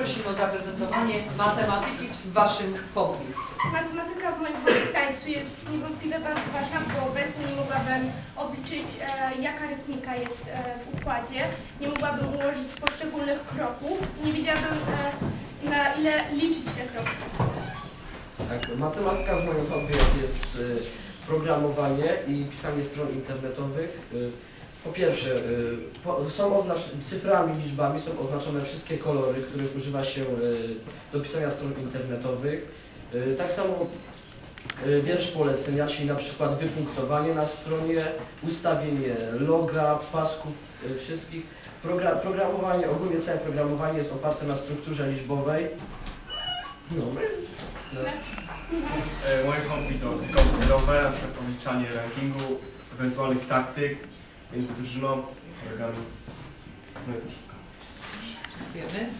prosimy o zaprezentowanie matematyki w Waszym hobby. Matematyka w moim hobby tańcu jest niewątpliwie bardzo ważna, bo bez niej nie mogłabym obliczyć, e, jaka rytmika jest e, w układzie, nie mogłabym ułożyć poszczególnych kroków i nie wiedziałabym, e, na ile liczyć te kroki. Tak, matematyka w moim hobby jest y, programowanie i pisanie stron internetowych. Po pierwsze, y, są cyframi, liczbami są oznaczone wszystkie kolory, których używa się y, do pisania stron internetowych. Y, Tak samo wiersz polecenia, czyli na przykład wypunktowanie na stronie, ustawienie loga, pasków wszystkich. Progra programowanie, ogólnie całe programowanie jest oparte na strukturze liczbowej. No, no. E, Moje komputerowe, na przykład obliczanie rankingu, ewentualnych taktyk jest drużyną, no, kolegami. No i to wszystko. Dziękujemy.